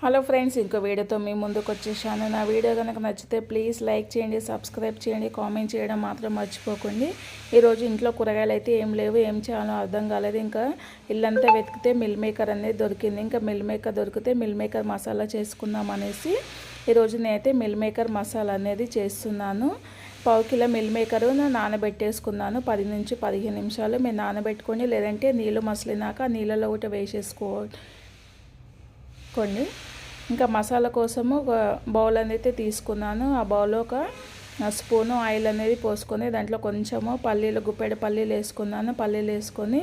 Hello friends ఇంకో వీడియోతో మీ ముందుకు వచ్చేసాను. నా వీడియో కనుక నచ్చితే ప్లీజ్ లైక్ చేయండి సబ్స్క్రైబ్ చేయండి కామెంట్ చేయడం మాత్రం మర్చిపోకండి. ఈరోజు ఇంట్లో కూరగాయలు అయితే ఏం లేవు ఏం చేయాలో అర్థం కాలేదు. ఇంకా ఇల్లంతా వెతికితే మిల్ మేకర్ అనేది దొరికింది. ఇంకా మిల్ మేకర్ దొరికితే మిల్ మేకర్ మసాలా చేసుకుందాం అనేసి ఈరోజు నేనైతే మిల్ మేకర్ మసాలా అనేది చేస్తున్నాను. పావు కిలో మిల్ మేకరు నానబెట్టేసుకున్నాను. పది నుంచి పదిహేను నిమిషాలు మీరు నానబెట్టుకొని లేదంటే నీళ్ళు మసలినాక నీళ్ళలో ఒకటి వేసేసుకోండి ఇంకా మసాలా కోసము ఒక బౌల్ అనేది తీసుకున్నాను. ఆ బౌల్లో ఒక స్పూను ఆయిల్ అనేది పోసుకొని దాంట్లో కొంచెము పల్లీలు గుప్పెడు పల్లీలు వేసుకున్నాను. పల్లీలు వేసుకొని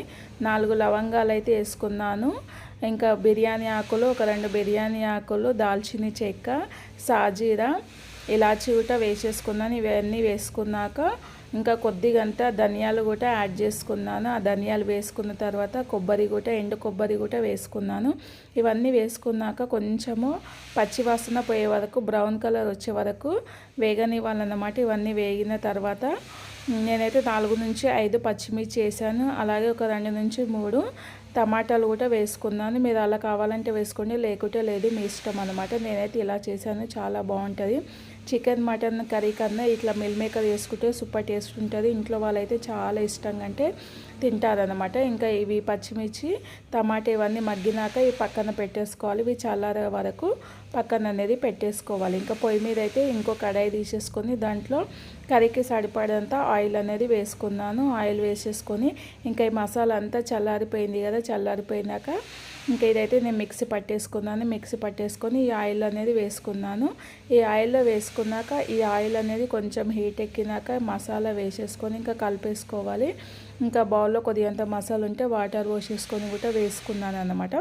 నాలుగు లవంగాలు అయితే వేసుకున్నాను. ఇంకా బిర్యానీ ఆకులు ఒక రెండు బిర్యానీ ఆకులు దాల్చిని చెక్క సాజీరా ఇలాచి కూడా వేసేసుకున్నాను ఇవన్నీ వేసుకున్నాక ఇంకా కొద్దిగంత ధనియాలు కూడా యాడ్ చేసుకున్నాను. ఆ ధనియాలు వేసుకున్న తర్వాత కొబ్బరి కూడా ఎండు కొబ్బరి కూడా వేసుకున్నాను. ఇవన్నీ వేసుకున్నాక కొంచెము పచ్చివాసన పోయే వరకు బ్రౌన్ కలర్ వచ్చే వరకు వేగనివ్వాలన్నమాట. ఇవన్నీ వేగిన తర్వాత నేనైతే నాలుగు నుంచి ఐదు పచ్చిమిర్చి వేసాను. అలాగే ఒక రెండు నుంచి మూడు టమాటాలు కూడా వేసుకున్నాను. మీరు అలా కావాలంటే వేసుకోండి లేకుంటే లేదు మీ ఇష్టం అనమాట నేనైతే ఇలా చేశాను. చాలా బాగుంటుంది. చికెన్ మటన్ కర్రీ కన్నా ఇట్లా మిల్ మేకర్ చేసుకుంటే సూపర్ టేస్ట్ ఉంటుంది. ఇంట్లో వాళ్ళైతే చాలా ఇష్టంగా అంటే తింటారనమాట ఇంకా ఇవి పచ్చిమిర్చి టమాటా ఇవన్నీ మగ్గినాక ఇవి పక్కన పెట్టేసుకోవాలి. ఇవి చల్లారే వరకు పక్కన అనేది పెట్టేసుకోవాలి. ఇంకా పొయ్యి మీద అయితే ఇంకో కడాయి తీసేసుకొని దాంట్లో కర్రీకి సరిపడంత ఆయిల్ అనేది వేసుకున్నాను. ఆయిల్ వేసేసుకొని ఇంకా ఈ మసాలా అంతా చల్లారిపోయింది కదా చల్లారిపోయినాక ఇంకా ఇదైతే నేను మిక్సీ పట్టేసుకున్నాను. మిక్సీ పట్టేసుకొని ఈ ఆయిల్ అనేది వేసుకున్నాను. ఈ ఆయిల్లో వేసుకున్నాక ఈ ఆయిల్ అనేది కొంచెం హీట్ ఎక్కినాక మసాలా వేసేసుకొని ఇంకా కలిపేసుకోవాలి. ఇంకా బౌల్లో కొద్దిగంత మసాలా ఉంటే వాటర్ పోసేసుకొని కూడా వేసుకున్నాను అనమాట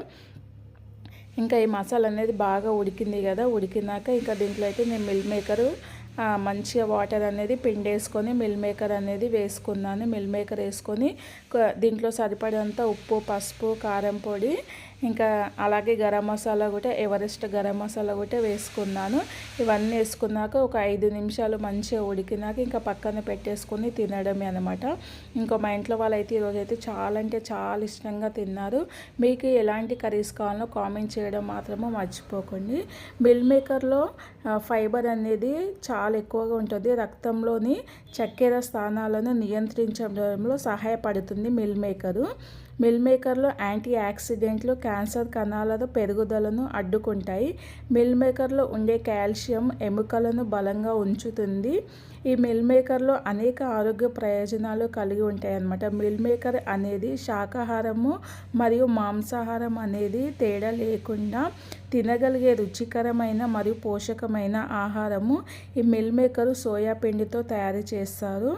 ఇంకా ఈ మసాలా అనేది బాగా ఉడికింది కదా. ఉడికినాక ఇంకా దీంట్లో అయితే నేను మిల్ మేకరు మంచిగా వాటర్ అనేది పిండేసుకొని మిల్ మేకర్ అనేది వేసుకున్నాను. మిల్ మేకర్ వేసుకొని దీంట్లో సరిపడేంత ఉప్పు పసుపు కారం పొడి ఇంకా అలాగే గరం మసాలా కూడా ఎవరెస్ట్ గరం మసాలా కూడా వేసుకున్నాను. ఇవన్నీ వేసుకున్నాక ఒక ఐదు నిమిషాలు మంచిగా ఉడికినాక ఇంకా పక్కన పెట్టేసుకొని తినడమే అనమాట ఇంకా మా ఇంట్లో వాళ్ళైతే ఈరోజు అయితే చాలా అంటే చాలా ఇష్టంగా తిన్నారు. మీకు ఎలాంటి కర్రీస్ కావాలో కామెంట్ చేయడం మాత్రమే మర్చిపోకండి. మిల్ మేకర్లో ఫైబర్ అనేది చాలా ఎక్కువగా ఉంటుంది. రక్తంలోని చక్కెర స్థానాలను నియంత్రించడంలో సహాయపడుతుంది మిల్ మేకరు. మిల్ మేకర్లో యాంటీ యాక్సిడెంట్లు క్యాన్సర్ కణాలలో పెరుగుదలను అడ్డుకుంటాయి. మిల్ మేకర్లో ఉండే కాల్షియం ఎముకలను బలంగా ఉంచుతుంది. ఈ మిల్ మేకర్లో అనేక ఆరోగ్య ప్రయోజనాలు కలిగి ఉంటాయి అన్నమాట మిల్ మేకర్ అనేది శాకాహారము మరియు మాంసాహారం అనేది తేడా లేకుండా తినగలిగే రుచికరమైన మరియు పోషకమైన ఆహారము ఈ మిల్ మేకరు సోయా పిండితో తయారు చేస్తారు.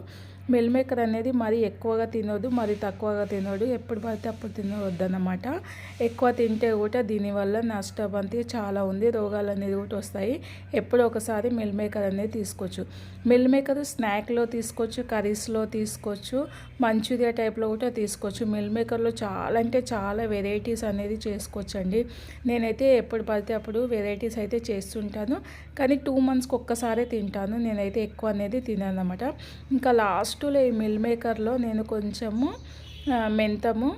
మిల్ మేకర్ అనేది మరీ ఎక్కువగా తినొద్దు మరి తక్కువగా తినొద్దు. ఎప్పుడు పడితే అప్పుడు తినవద్దన్నమాట ఎక్కువ తింటే కూడా దీనివల్ల నష్టం అంతే చాలా ఉంది రోగాలు అనేది కూడా వస్తాయి. ఎప్పుడు ఒకసారి మిల్ మేకర్ అనేది తీసుకోవచ్చు. మిల్ మేకర్ స్నాక్లో తీసుకోవచ్చు కర్రీస్లో తీసుకోవచ్చు మంచూరియా టైప్లో కూడా తీసుకోవచ్చు. మిల్ మేకర్లో చాలా అంటే చాలా వెరైటీస్ అనేది చేసుకోవచ్చు అండి నేనైతే ఎప్పుడు పడితే అప్పుడు వెరైటీస్ అయితే చేస్తుంటాను. కానీ టూ మంత్స్కి ఒక్కసారే తింటాను. నేనైతే ఎక్కువ అనేది తినాను అనమాట ఇంకా లాస్ట్ లాస్ట్లో ఈ మిల్ మేకర్లో నేను కొంచెము మెంతము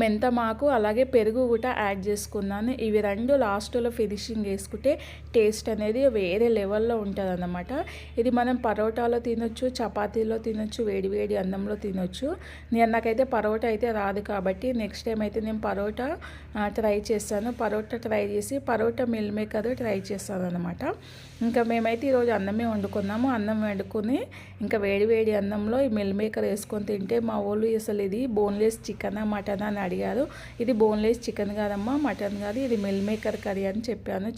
మెంతమాకు అలాగే పెరుగు కూడా యాడ్ చేసుకున్నాను ఇవి రెండు లాస్ట్లో ఫినిషింగ్ వేసుకుంటే టేస్ట్ అనేది వేరే లెవెల్లో ఉంటుంది అన్నమాట ఇది మనం పరోటాలో తినొచ్చు చపాతీలో తినొచ్చు వేడివేడి అన్నంలో తినొచ్చు. నేను నాకైతే పరోటా అయితే రాదు కాబట్టి నెక్స్ట్ టైం అయితే నేను పరోటా ట్రై చేస్తాను. పరోటా ట్రై చేసి పరోటా మిల్ మేకర్ ట్రై చేస్తాను అనమాట ఇంకా మేమైతే ఈరోజు అన్నమే వండుకున్నాము. అన్నం వండుకొని ఇంకా వేడివేడి అన్నంలో ఈ మిల్ మేకర్ వేసుకొని తింటే మా వాళ్ళు అసలు ఇది బోన్లెస్ చికెన్ మటన్ అని అడిగారు. ఇది బోన్లెస్ చికెన్ కాదమ్మా మటన్ కాదు ఇది మిల్ మేకర్ కర్రీ అని చెప్పాను.